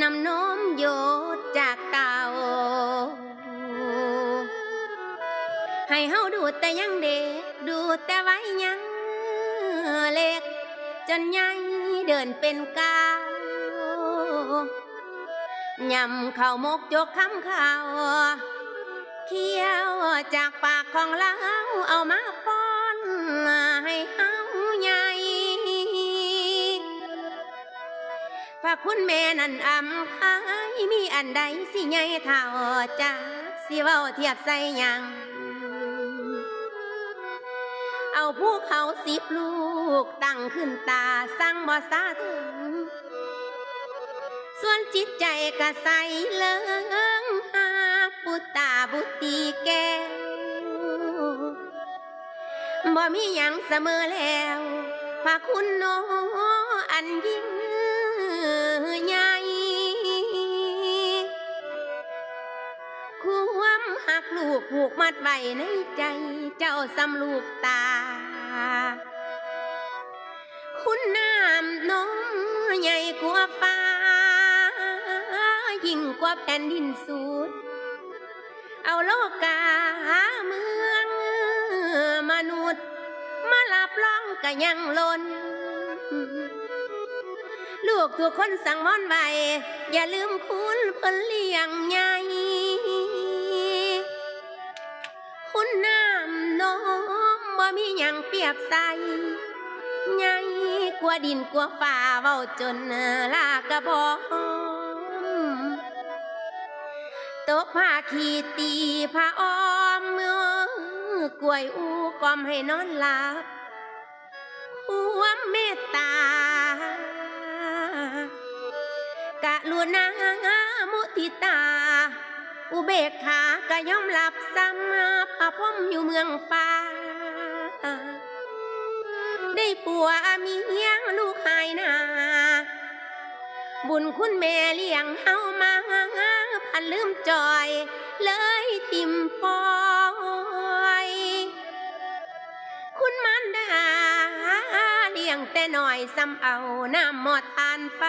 น้ำนมโยดจากเต่าให้เฮาดูแต่ยังเด็กดูแต่ไว้ยังเล็ก จนใหญ่เดินเป็นก้าวยำข้าวมกจกคำข้าวเคี้ยวจากปากของเราเอามาป้อนให้เฮา ระคุณแม่นั่นอำพายมีอันใดสิใหญ่เท่าจ้าสิเว้าเทียบใส่ยังเอาผู้เขาสิบลูกตั้งขึ้นตาสั่งบ่สาถึงส่วนจิตใจก็ใสเลิงหากปุตตาบุตีแก้วบ่มีหยังเสมอแล้วพระคุณโนอันยิ่ง ลูกผูกมัดไว้ในใจ เจ้าสำลูกตา คุณน้ำนมใหญ่กว่าฟ้า ยิ่งกว่าแผ่นดินสูดเอาโลกาเมือง มนุษย์ มาลับรองก็ยังลนลูกทุกคนสั่งมอนไว้อย่าลืมคุณเพิ่นเลี้ยงใหญ่ มีหยังเปรียบใสใหญ่กว่าดินกว่าฟ้าเว้าจนลากระบอกตกผ้าขีตีผ้าอ้อมมือกล้วยอูกอมให้นอนหลับความเมตตากะลุณามุทิตา อุเบกขากะย่อมหลับซ้ำพระพมอยู่เมืองฟ้า ปัวมีเฮียงลูกหายนา บุญคุณแม่เลี้ยงเฮามาพันลืมจอย เลยทิมปอย คุณมันดาเลี้ยงแต่หน่อยซ้ำเอาน้ำหมอดทานไฟ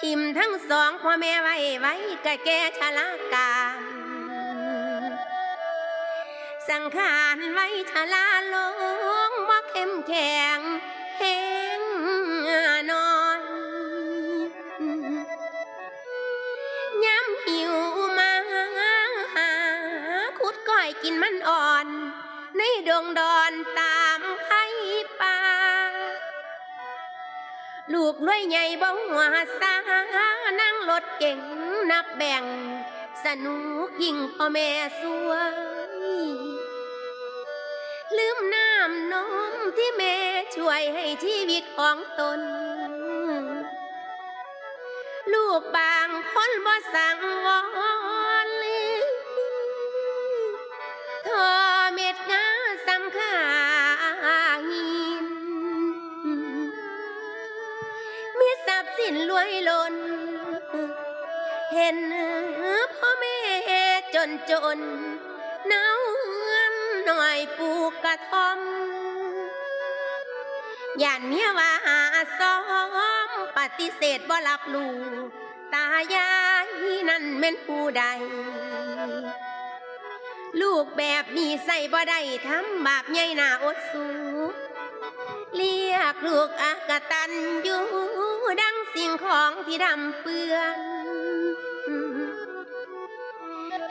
ทิมทั้งสองพ่อแม่ไว้ไว้กะแก่ชะลาการ สังขารไว้ชะลาลงบ่เข้มแข็งแห้งนอนย้ำหิวมาหาขุดก้อยกินมันอ่อน ในดงดอนตามไผ่ป่าลูกรวยใหญ่บ่หัวสานั่งรถเก่งนับแบ่ง สนุกยิ่งพ่อแม่สว ลืมน้ำนมที่แม่ช่วยให้ชีวิตของตน ลูกบางคนบ่สั่งวอนทอเม็ดงาสำขาหินมีทรัพย์สินรวยล้น เห็นพ่อแม่จนจนหนาว หน่อยปลูกกระท่อมย่านเมียว่าหาซ้อมปฏิเสธบ่รับลูกตายายนั่นแม่นผู้ใด ลูกแบบนี้ใส่บ่ได้ทำบาปใหญ่หน้าอดสูเรียกลูกอากตันอยู่ดังสิ่งของที่ดำเปื้อน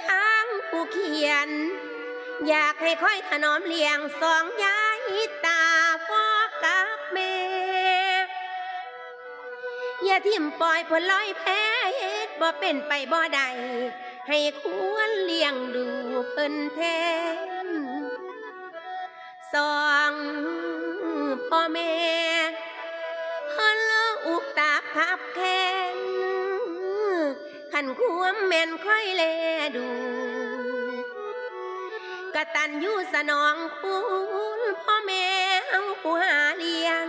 ทางผู้เขียน อยากให้ค่อยถนอมเลี้ยงสองยายตาพ่อกับแม่อย่าทิ่มปล่อยผลลอยแพ้เฮ็ดบ่เป็นไปบ่ได้ให้ควรเลี้ยงดูเพิ่นแทนสองพ่อแม่พ่อเลิกอุกตาพับแค้นขันควมแม่นค่อยแลดู กะตันยูสนองคุณพ่อแม่เอาผู้หาเลี้ยง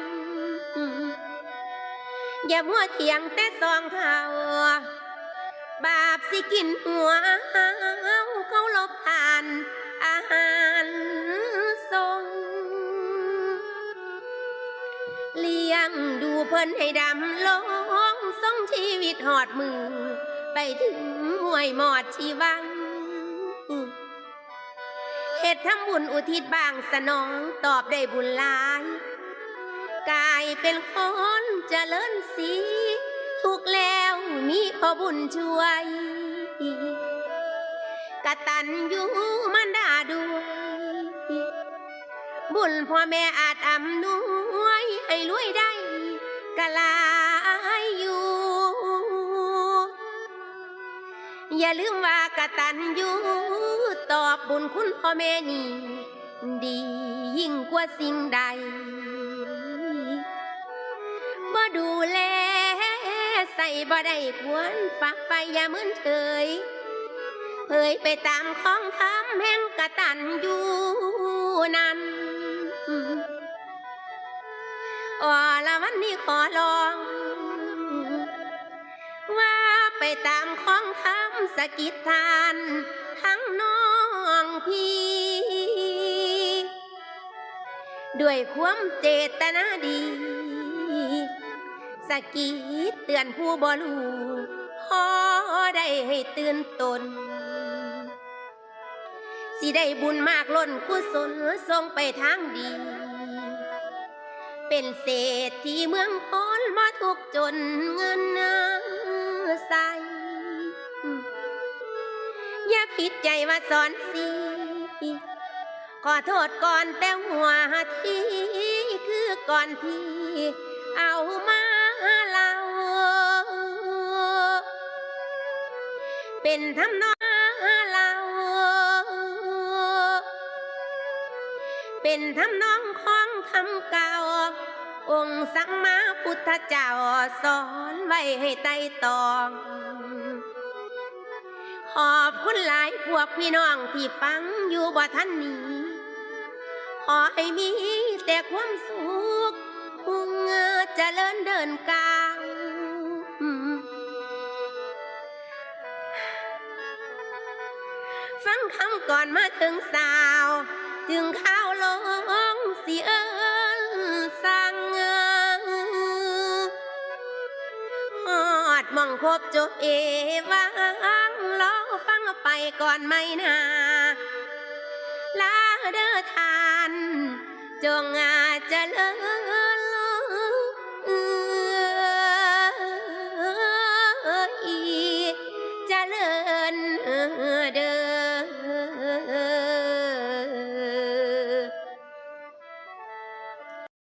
อย่ามัวเถียงแต่สองเขาบาปสิกินหัวเขาลบทานอาหารทรงเลี้ยงงดูเพิ่นให้ดำลงส่งชีวิตหอดมือ ไปถึงห่วยหมอดชีวัง เหตุทำบุญอุทิศบางสนองตอบได้บุญหลาย กายเป็นคนเจริญสีทุกแล้วมีพอบุญช่วย กตันอยู่มันดาด้วย บุญพ่อแม่อาจอำนวย อย่าลืมว่ากตันยูตอบบุญคุณพ่อแม่นี่ดียิ่งกว่าสิ่งใดบ่ดูแลใส่บ่ได้ควรฝักไปอย่ามึนเฉยเผยไปตามของคำแห่งกตันยูนั้นอ๋อละวันนี้ขอลอง ตามของคำสกิดทานทั้งน้องพี่ ด้วยความเจตนาดี สกิดเตือนผู้บ่รู้พอได้ให้ตื่นตน สิได้บุญมากล้นกุศลทรงไปทางดี เป็นเศรษฐีเมืองพนมาทุกจนเงินนา ใสอย่าผิดใจว่าสอนสีขอโทษก่อนแต่หัวทีคือก่อนที่เอามาเล่าเป็นทำนองเล่าเป็นทำนองของคำเก่า องค์สัมมาพุทธเจ้าสอนไว้ให้ไต่ตองขอบคุณหลายพวกพี่น้องที่ฟังอยู่บ่ท่านนี้ ขอให้มีแต่ความสุขมุ่งเจริญเดินกลางฟังคำก่อนมาถึงสาว จึงข้าวลงสิเอิ ครบจบเอวังลองฟังไปก่อนไหมนาลาเดอทาน จงอาเจริ